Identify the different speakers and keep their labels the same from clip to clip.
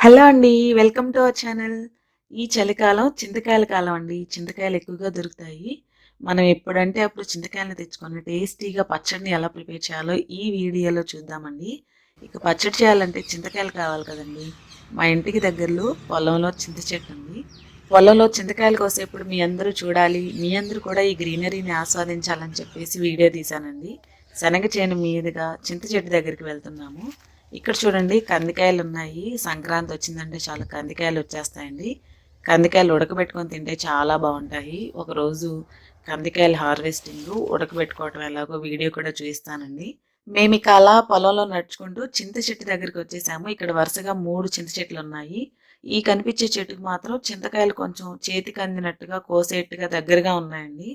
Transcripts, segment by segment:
Speaker 1: Hello అండి welcome to our channel. ఈ చలికాలం చింతకాయల కాలం అండి. చింతకాయలు ఎక్కువగా దొరుకుతాయి. మనం ఎప్పుడంటే అప్పుడు చింతకాయలను తెచ్చుకొని టేస్టీగా పచ్చడిని ఎలా ప్రిపేర్ చేయాలో ఈ వీడియోలో చూద్దామండి. ఇక పచ్చడి చేయాలంటే చింతకాయలు కావాలి కదండి. మా ఇంటికి దగ్గరలో పొలంలో చింత చెట్టు ఉంది. పొలంలో చింతకాయలు కోసేప్పుడు మీ అందరూ చూడాలి. మీ అందరూ కూడా ఈ గ్రీనరీని ఆస్వాదించాలని చెప్పేసి వీడియో తీశానండి. శనగ చేను మీదుగా చింత చెట్టు దగ్గరికి వెళ్తున్నాము. ఇక్కడ చూడండి కందికాయలు ఉన్నాయి సంక్రాంతి వచ్చిందంటే చాలా కందికాయలు వచ్చేస్తాయండి. కందికాయలు ఉడకబెట్టుకొని తింటే చాలా బాగుంటాయి. ఒకరోజు కందికాయలు హార్వెస్టింగ్ ఉడకబెట్టుకోవటం ఎలాగో వీడియో కూడా చూపిస్తానండి. మేము ఇక అలా పొలంలో నడుచుకుంటూ చింత చెట్టు దగ్గరికి వచ్చేసాము. ఇక్కడ వరుసగా మూడు చింత చెట్లు ఉన్నాయి ఈ కనిపించే చెట్టుకు మాత్రం చింతకాయలు కొంచెం చేతికి అందినట్టుగా కోసేట్టుగా దగ్గరగా ఉన్నాయండి.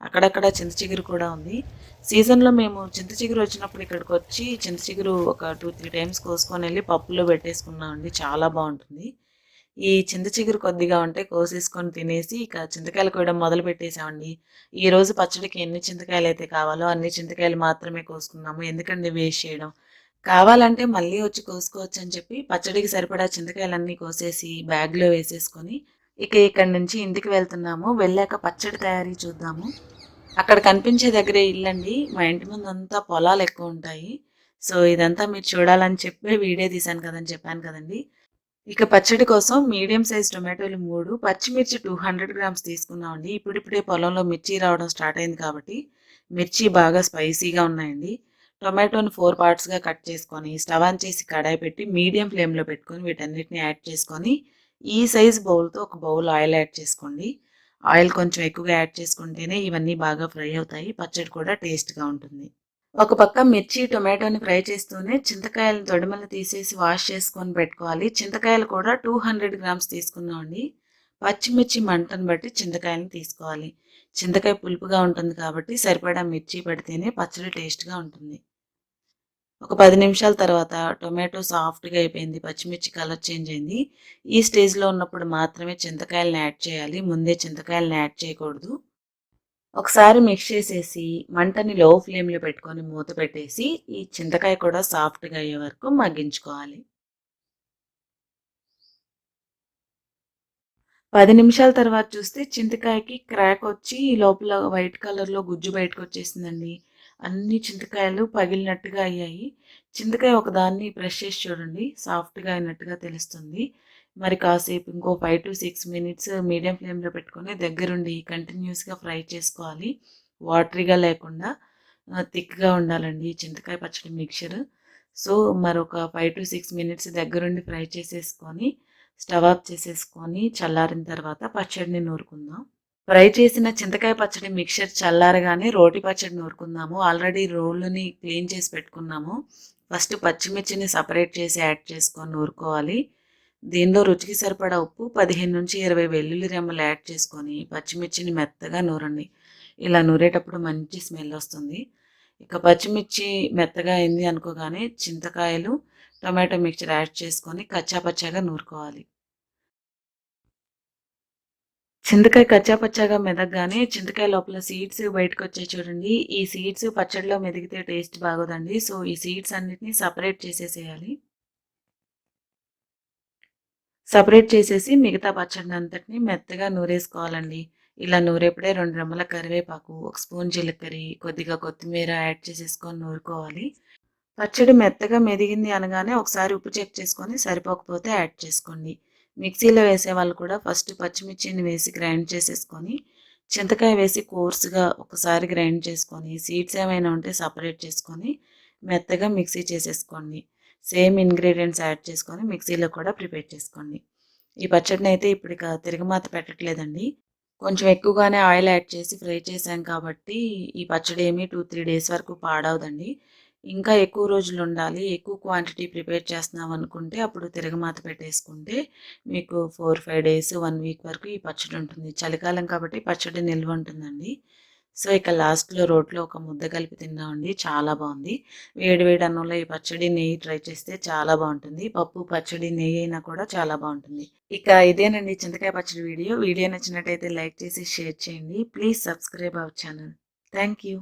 Speaker 1: అక్కడక్కడ చింత చిగురు కూడా ఉంది. సీజన్లో మేము చింత చిగురు వచ్చినప్పుడు ఇక్కడికి వచ్చి చింత చిగురు ఒక టూ త్రీ టైమ్స్ కోసుకొని వెళ్ళి పప్పులో పెట్టేసుకున్నామండి చాలా బాగుంటుంది. ఈ చింత చిగురు కొద్దిగా ఉంటే కోసేసుకొని తినేసి ఇక చింతకాయలు కోయడం మొదలు పెట్టేసామండి. ఈరోజు పచ్చడికి ఎన్ని చింతకాయలు అయితే కావాలో అన్ని చింతకాయలు మాత్రమే కోసుకున్నాము. ఎందుకంటే వేస్ట్ చేయడం? కావాలంటే మళ్ళీ వచ్చి కోసుకోవచ్చు అని చెప్పి పచ్చడికి సరిపడా చింతకాయలన్నీ కోసేసి బ్యాగ్లో వేసేసుకొని ఇక ఇక్కడి నుంచి ఇంటికి వెళ్తున్నాము. వెళ్ళాక పచ్చడి తయారీ చూద్దాము. అక్కడ కనిపించే దగ్గరే ఇల్లండి. మా ఇంటి ముందు అంతా పొలాలు ఎక్కువ ఉంటాయి. సో ఇదంతా మీరు చూడాలని చెప్పి వీడియో తీశాను కదని చెప్పాను కదండి. ఇక పచ్చడి కోసం మీడియం సైజ్ టొమాటోలు మూడు పచ్చిమిర్చి టూ హండ్రెడ్ గ్రామ్స్ తీసుకున్నామండి. ఇప్పుడిప్పుడే పొలంలో మిర్చి రావడం స్టార్ట్ అయింది కాబట్టి మిర్చి బాగా స్పైసీగా ఉన్నాయండి. టొమాటోని ఫోర్ పార్ట్స్గా కట్ చేసుకొని స్టవ్ ఆన్ చేసి కడాయి పెట్టి మీడియం ఫ్లేమ్లో పెట్టుకొని వీటన్నిటిని యాడ్ చేసుకొని ఈ సైజ్ బౌల్తో ఒక బౌల్ ఆయిల్ యాడ్ చేసుకోండి. ఆయిల్ కొంచెం ఎక్కువగా యాడ్ చేసుకుంటేనే ఇవన్నీ బాగా ఫ్రై అవుతాయి. పచ్చడి కూడా టేస్ట్గా ఉంటుంది. ఒక పక్క మిర్చి టొమాటోని ఫ్రై చేస్తూనే చింతకాయలను తొడిమలు తీసేసి వాష్ చేసుకొని పెట్టుకోవాలి. చింతకాయలు కూడా టూ హండ్రెడ్ గ్రామ్స్ తీసుకున్నామండి. పచ్చిమిర్చి మంటను బట్టి చింతకాయలను తీసుకోవాలి. చింతకాయ పులుపుగా ఉంటుంది కాబట్టి సరిపడా మిర్చి పెడితేనే పచ్చడి టేస్ట్గా ఉంటుంది. ఒక పది నిమిషాల తర్వాత టొమాటో సాఫ్ట్గా అయిపోయింది పచ్చిమిర్చి కలర్ చేంజ్ అయింది. ఈ స్టేజ్లో ఉన్నప్పుడు మాత్రమే చింతకాయలను యాడ్ చేయాలి ముందే చింతకాయలను యాడ్ చేయకూడదు. ఒకసారి మిక్స్ చేసేసి మంటని లో ఫ్లేమ్లో పెట్టుకొని మూత పెట్టేసి ఈ చింతకాయ కూడా సాఫ్ట్గా అయ్యే వరకు మగ్గించుకోవాలి. పది నిమిషాల తర్వాత చూస్తే చింతకాయకి క్రాక్ వచ్చి ఈ లోపల వైట్ కలర్లో గుజ్జు బయటకు వచ్చేసిందండి. అన్ని చింతకాయలు పగిలినట్టుగా అయ్యాయి. చింతకాయ ఒకదాన్ని ప్రెష్ చేసి చూడండి. సాఫ్ట్గా అయినట్టుగా తెలుస్తుంది. మరి కాసేపు ఇంకో five to six minutes medium ఫ్లేమ్లో పెట్టుకొని దగ్గరుండి కంటిన్యూస్గా ఫ్రై చేసుకోవాలి. వాటరీగా లేకుండా థిక్గా ఉండాలండి చింతకాయ పచ్చడి మిక్చర్ సో మరొక ఫైవ్ టు సిక్స్ మినిట్స్ దగ్గరుండి ఫ్రై చేసేసుకొని స్టవ్ ఆఫ్ చేసేసుకొని చల్లారిన తర్వాత పచ్చడిని నూరుకుందాం. ఫ్రై చేసిన చింతకాయ పచ్చడి మిక్చర్ చల్లారగానే రోటి పచ్చడి నూరుకుందాము. ఆల్రెడీ రోళ్ళని క్లీన్ చేసి పెట్టుకున్నాము. ఫస్ట్ పచ్చిమిర్చిని సపరేట్ చేసి యాడ్ చేసుకొని నూరుకోవాలి. దీనిలో రుచికి సరిపడా ఉప్పు పదిహేను నుంచి ఇరవై వెల్లుల్లి రెమ్మలు యాడ్ చేసుకొని పచ్చిమిర్చిని మెత్తగా నూరండి. ఇలా నూరేటప్పుడు మంచి స్మెల్ వస్తుంది. ఇక పచ్చిమిర్చి మెత్తగా అయింది అనుకోగానే చింతకాయలు టొమాటో మిక్చర్ యాడ్ చేసుకొని కచ్చా పచ్చాగా నూరుకోవాలి. చింతకాయ కచ్చాపచ్చాగా మెదగగానే చింతకాయ లోపల సీడ్స్ బయటకు వచ్చే చూడండి. ఈ సీడ్స్ పచ్చడిలో మెదిగితే టేస్ట్ బాగోదండి. సో ఈ సీడ్స్ అన్నిటిని సపరేట్ చేసేసేయాలి. సపరేట్ చేసేసి మిగతా పచ్చడి అంతటిని మెత్తగా నూరేసుకోవాలండి. ఇలా నూరేపుడే రెండు రెమ్మల కరివేపాకు ఒక స్పూన్ జీలకర్ర కొద్దిగా కొత్తిమీర యాడ్ చేసేసుకొని నూరుకోవాలి. పచ్చడి మెత్తగా మెదిగింది అనగానే ఒకసారి ఉప్పు చెక్ చేసుకొని సరిపోకపోతే యాడ్ చేసుకోండి. మిక్సీలో వేసే వాళ్ళు కూడా ఫస్ట్ పచ్చిమిర్చిని వేసి గ్రైండ్ చేసేసుకొని చింతకాయ వేసి కోర్సుగా ఒకసారి గ్రైండ్ చేసుకొని సీడ్స్ ఏమైనా ఉంటే సపరేట్ చేసుకొని మెత్తగా మిక్సీ చేసేసుకోండి. సేమ్ ఇంగ్రీడియంట్స్ యాడ్ చేసుకొని మిక్సీలో కూడా ప్రిపేర్ చేసుకోండి. ఈ పచ్చడిని అయితే ఇప్పుడు ఇక తిరగమాత పెట్టట్లేదండి. కొంచెం ఎక్కువగానే ఆయిల్ యాడ్ చేసి ఫ్రై చేసాం కాబట్టి ఈ పచ్చడి ఏమి టూ త్రీ డేస్ వరకు పాడవదండి. ఇంకా ఎక్కువ రోజులు ఉండాలి ఎక్కువ క్వాంటిటీ ప్రిపేర్ చేస్తున్నాం అనుకుంటే అప్పుడు తిరగమాత పెట్టేసుకుంటే మీకు four five days one week వరకు ఈ పచ్చడి ఉంటుంది. చలికాలం కాబట్టి పచ్చడి నిల్వ ఉంటుందండి. సో ఇక లాస్ట్లో రోట్లో ఒక ముద్ద కలిపి తిన్నామండి. చాలా బాగుంది. వేడి వేడి అన్నంలో ఈ పచ్చడి నెయ్యి ట్రై చేస్తే చాలా బాగుంటుంది. పప్పు పచ్చడి నెయ్యి అయినా కూడా చాలా బాగుంటుంది. ఇక ఇదేనండి చింతకాయ పచ్చడి వీడియో. వీడియో నచ్చినట్టయితే లైక్ చేసి షేర్ చేయండి. Please subscribe our channel. Thank you.